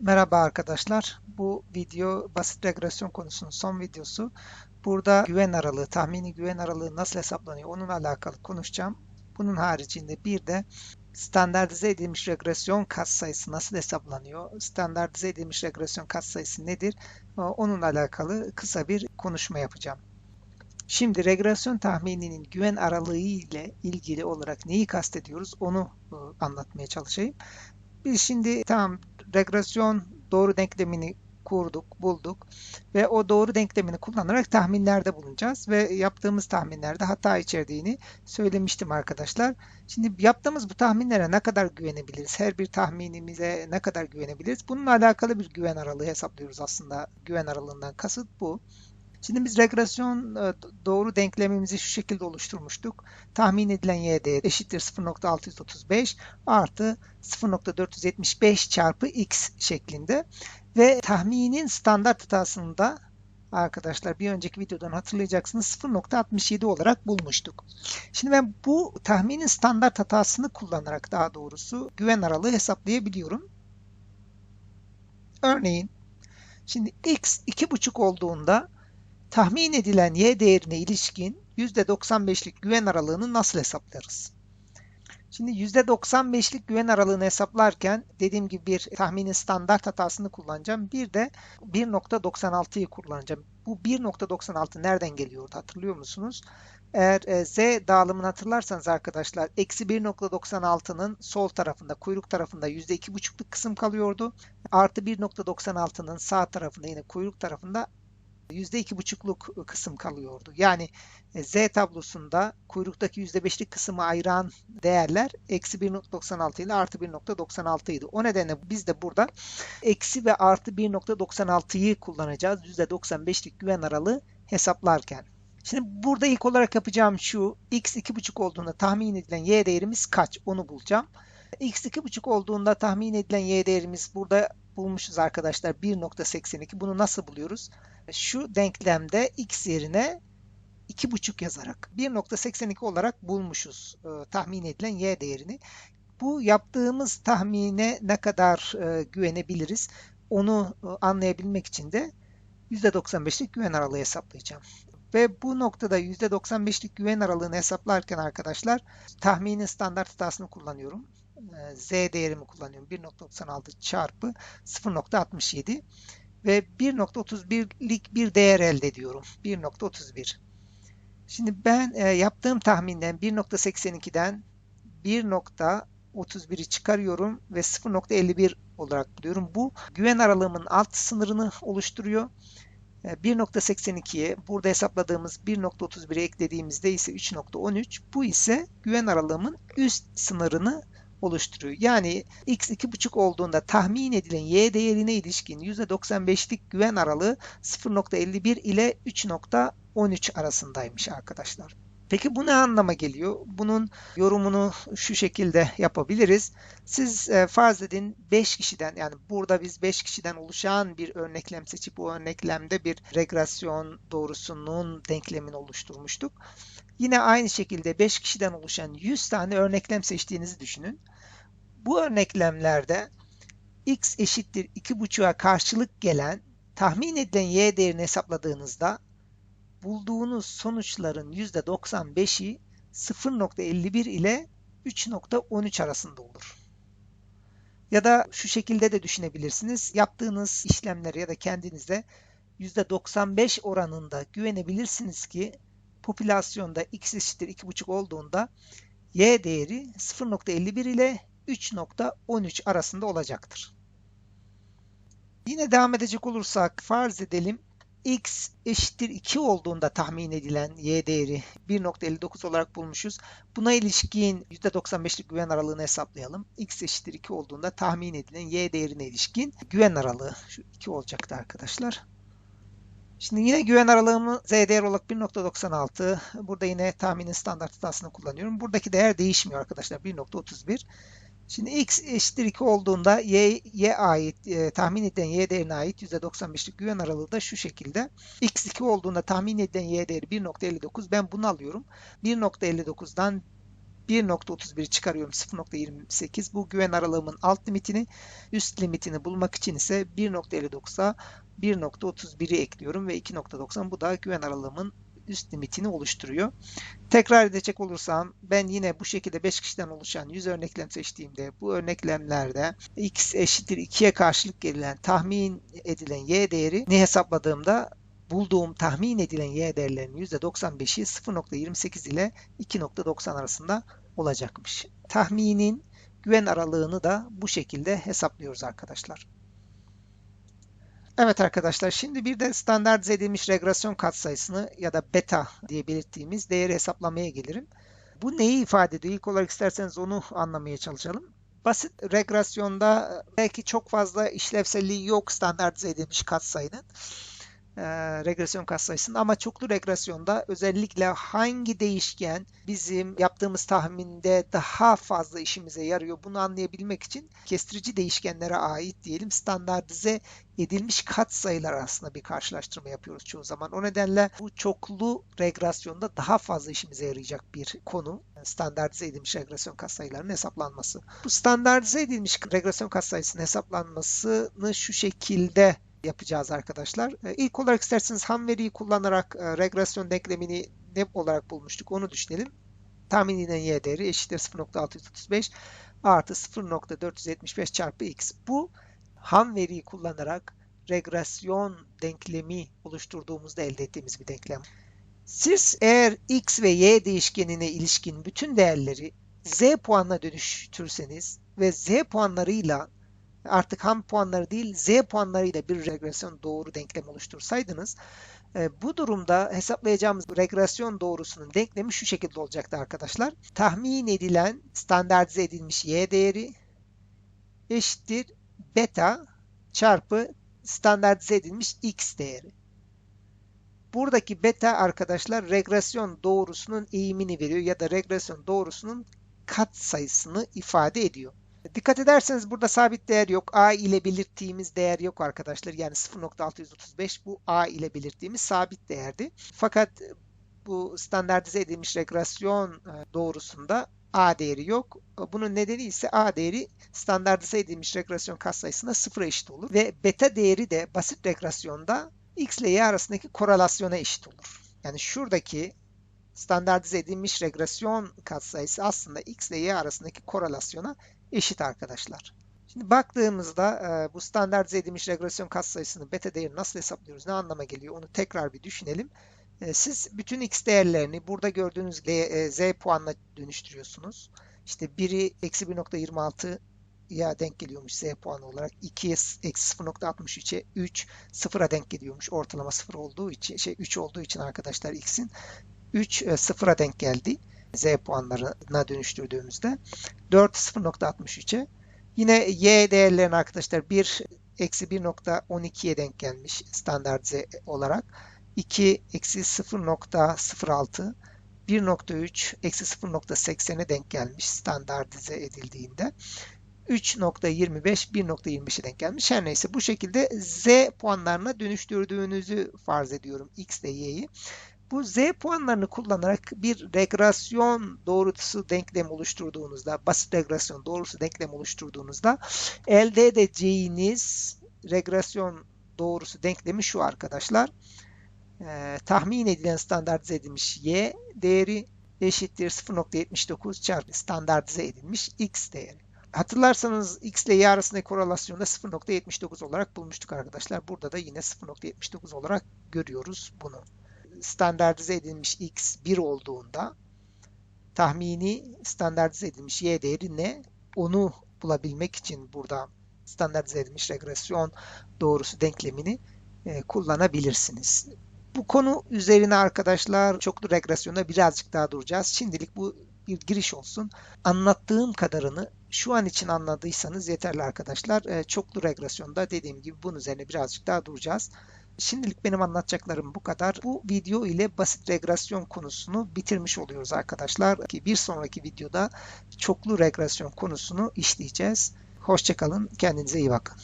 Merhaba arkadaşlar. Bu video basit regresyon konusunun son videosu. Burada güven aralığı, tahmini güven aralığı nasıl hesaplanıyor onunla alakalı konuşacağım. Bunun haricinde bir de standartize edilmiş regresyon katsayısı nasıl hesaplanıyor? Standartize edilmiş regresyon katsayısı nedir? Onunla alakalı kısa bir konuşma yapacağım. Şimdi regresyon tahmininin güven aralığı ile ilgili olarak neyi kastediyoruz onu e, anlatmaya çalışayım. Biz şimdi tamam regresyon doğru denklemini kurduk, bulduk ve o doğru denklemini kullanarak tahminlerde bulunacağız ve yaptığımız tahminlerde hata içerdiğini söylemiştim arkadaşlar. Şimdi yaptığımız bu tahminlere ne kadar güvenebiliriz? Her bir tahminimize ne kadar güvenebiliriz? Bununla alakalı bir güven aralığı hesaplıyoruz aslında. Güven aralığından kasıt bu. Şimdi biz regresyon e, doğru denklemimizi şu şekilde oluşturmuştuk. Tahmin edilen y değeri eşittir 0.635 artı 0.475 çarpı x şeklinde. Ve tahminin standart hatasında arkadaşlar bir önceki videodan hatırlayacaksınız 0.67 olarak bulmuştuk. Şimdi ben bu tahminin standart hatasını kullanarak daha doğrusu güven aralığı hesaplayabiliyorum. Örneğin şimdi x 2.5 olduğunda tahmin edilen y değerine ilişkin %95'lik güven aralığını nasıl hesaplarız? Şimdi %95'lik güven aralığını hesaplarken dediğim gibi bir tahminin standart hatasını kullanacağım. Bir de 1.96'yı kullanacağım. Bu 1.96 nereden geliyordu hatırlıyor musunuz? Eğer e, z dağılımını hatırlarsanız arkadaşlar eksi 1.96'nın sol tarafında kuyruk tarafında %2,5'luk kısım kalıyordu. Artı 1.96'nın sağ tarafında yine kuyruk tarafında %2,5'luk kısım kalıyordu. Yani e, Z tablosunda kuyruktaki %5'lik kısmı ayıran değerler eksi 1.96 ile artı 1.96 idi. O nedenle biz de burada eksi ve artı 1.96'yı kullanacağız %95'lik güven aralığı hesaplarken. Şimdi burada ilk olarak yapacağım şu x 2.5 olduğunda tahmin edilen y değerimiz kaç onu bulacağım. x 2.5 olduğunda tahmin edilen y değerimiz burada bulmuşuz arkadaşlar 1.82. Bunu nasıl buluyoruz? Şu denklemde x yerine 2,5 yazarak 1.82 olarak bulmuşuz e, tahmin edilen y değerini. Bu yaptığımız tahmine ne kadar e, güvenebiliriz onu e, anlayabilmek için de %95'lik güven aralığı hesaplayacağım. Ve bu noktada %95'lik güven aralığını hesaplarken arkadaşlar tahminin standart hatasını kullanıyorum. E, z değerimi kullanıyorum. 1.96 çarpı 0.67 ve 1.31'lik bir değer elde ediyorum. 1.31. Şimdi ben e, yaptığım tahminden 1.82'den 1.31'i çıkarıyorum ve 0.51 olarak buluyorum. Bu güven aralığımın alt sınırını oluşturuyor. 1.82'ye e, burada hesapladığımız 1.31'i eklediğimizde ise 3.13 bu ise güven aralığımın üst sınırını oluşturuyor. Yani x 2,5 olduğunda tahmin edilen y değerine ilişkin %95'lik güven aralığı 0.51 ile 3.13 arasındaymış arkadaşlar. Peki bu ne anlama geliyor? Bunun yorumunu şu şekilde yapabiliriz. Siz e, farz edin 5 kişiden yani burada biz 5 kişiden oluşan bir örneklem seçip bu örneklemde bir regresyon doğrusunun denklemini oluşturmuştuk. Yine aynı şekilde 5 kişiden oluşan 100 tane örneklem seçtiğinizi düşünün. Bu örneklemlerde x eşittir 2,5'a karşılık gelen tahmin edilen y değerini hesapladığınızda bulduğunuz sonuçların %95'i 0.51 ile 3.13 arasında olur. Ya da şu şekilde de düşünebilirsiniz. Yaptığınız işlemleri ya da kendinize %95 oranında güvenebilirsiniz ki popülasyonda x eşittir 2,5 olduğunda y değeri 0.51 ile 3.13 arasında olacaktır. Yine devam edecek olursak farz edelim x eşittir 2 olduğunda tahmin edilen y değeri 1.59 olarak bulmuşuz. Buna ilişkin %95'lik güven aralığını hesaplayalım. x eşittir 2 olduğunda tahmin edilen y değerine ilişkin güven aralığı şu 2 olacaktı arkadaşlar. Şimdi yine güven aralığımı z değer olarak 1.96. Burada yine tahminin standart hatasını kullanıyorum. Buradaki değer değişmiyor arkadaşlar. 1.31. Şimdi x eşittir 2 olduğunda y, y ait e, tahmin edilen y değerine ait %95'lik güven aralığı da şu şekilde. x 2 olduğunda tahmin edilen y değeri 1.59. Ben bunu alıyorum. 1.59'dan 1.31 çıkarıyorum 0.28 bu güven aralığımın alt limitini üst limitini bulmak için ise 1.59'a 1.31'i ekliyorum ve 2.90 bu da güven aralığımın üst limitini oluşturuyor. Tekrar edecek olursam ben yine bu şekilde 5 kişiden oluşan 100 örneklem seçtiğimde bu örneklemlerde x eşittir 2'ye karşılık gelen tahmin edilen y değeri ne hesapladığımda bulduğum tahmin edilen y değerlerinin %95'i 0.28 ile 2.90 arasında olacakmış. Tahminin güven aralığını da bu şekilde hesaplıyoruz arkadaşlar. Evet arkadaşlar şimdi bir de standartize edilmiş regresyon katsayısını ya da beta diye belirttiğimiz değeri hesaplamaya gelirim. Bu neyi ifade ediyor? İlk olarak isterseniz onu anlamaya çalışalım. Basit regresyonda belki çok fazla işlevselliği yok standartize edilmiş katsayının e, regresyon katsayısının ama çoklu regresyonda özellikle hangi değişken bizim yaptığımız tahminde daha fazla işimize yarıyor bunu anlayabilmek için kestirici değişkenlere ait diyelim standartize edilmiş katsayılar arasında bir karşılaştırma yapıyoruz çoğu zaman. O nedenle bu çoklu regresyonda daha fazla işimize yarayacak bir konu. Standartize edilmiş regresyon katsayılarının hesaplanması. Bu standartize edilmiş regresyon katsayısının hesaplanmasını şu şekilde yapacağız arkadaşlar. E, ilk olarak isterseniz ham veriyi kullanarak e, regresyon denklemini ne olarak bulmuştuk onu düşünelim. Tahmin y değeri eşittir 0.635 artı 0.475 çarpı x. Bu ham veriyi kullanarak regresyon denklemi oluşturduğumuzda elde ettiğimiz bir denklem. Siz eğer x ve y değişkenine ilişkin bütün değerleri z puanına dönüştürseniz ve z puanlarıyla artık ham puanları değil z puanlarıyla bir regresyon doğru denklem oluştursaydınız e, bu durumda hesaplayacağımız regresyon doğrusunun denklemi şu şekilde olacaktı arkadaşlar. Tahmin edilen standartize edilmiş y değeri eşittir beta çarpı standartize edilmiş x değeri. Buradaki beta arkadaşlar regresyon doğrusunun eğimini veriyor ya da regresyon doğrusunun kat sayısını ifade ediyor. Dikkat ederseniz burada sabit değer yok. A ile belirttiğimiz değer yok arkadaşlar. Yani 0.635 bu A ile belirttiğimiz sabit değerdi. Fakat bu standartize edilmiş regresyon e, doğrusunda A değeri yok. Bunun nedeni ise A değeri standartize edilmiş regresyon katsayısına sıfıra eşit olur. Ve beta değeri de basit regresyonda X ile Y arasındaki korelasyona eşit olur. Yani şuradaki standartize edilmiş regresyon katsayısı aslında X ile Y arasındaki korelasyona eşit arkadaşlar. Şimdi baktığımızda e, bu standartize edilmiş regresyon katsayısını beta değeri nasıl hesaplıyoruz, ne anlama geliyor onu tekrar bir düşünelim. E, siz bütün x değerlerini burada gördüğünüz e, z puanla dönüştürüyorsunuz. İşte biri eksi 1.26 ya denk geliyormuş z puanı olarak. 2'ye eksi 0.63'e 3 sıfıra denk geliyormuş. Ortalama sıfır olduğu için şey 3 olduğu için arkadaşlar x'in 3 sıfıra denk geldi. Z puanlarına dönüştürdüğümüzde 4 0.63'e yine y değerlerini arkadaşlar 1 eksi 1.12'ye denk gelmiş standartize olarak 2 eksi 0.06 1.3 eksi 0.80'e denk gelmiş standartize edildiğinde 3.25 1.25'e denk gelmiş. Her neyse bu şekilde z puanlarına dönüştürdüğünüzü farz ediyorum x ile y'yi. Bu z puanlarını kullanarak bir regresyon doğrusu denklem oluşturduğunuzda, basit regresyon doğrusu denklem oluşturduğunuzda elde edeceğiniz regresyon doğrusu denklemi şu arkadaşlar. Ee, tahmin edilen standartize edilmiş y değeri eşittir 0.79 çarpı standartize edilmiş x değeri. Hatırlarsanız x ile y arasındaki korelasyonda 0.79 olarak bulmuştuk arkadaşlar. Burada da yine 0.79 olarak görüyoruz bunu standartize edilmiş x 1 olduğunda tahmini standartize edilmiş y değeri ne? Onu bulabilmek için burada standartize edilmiş regresyon doğrusu denklemini e, kullanabilirsiniz. Bu konu üzerine arkadaşlar çoklu regresyona birazcık daha duracağız. Şimdilik bu bir giriş olsun. Anlattığım kadarını şu an için anladıysanız yeterli arkadaşlar. E, çoklu regresyonda dediğim gibi bunun üzerine birazcık daha duracağız. Şimdilik benim anlatacaklarım bu kadar. Bu video ile basit regresyon konusunu bitirmiş oluyoruz arkadaşlar. Ki bir sonraki videoda çoklu regresyon konusunu işleyeceğiz. Hoşçakalın, kendinize iyi bakın.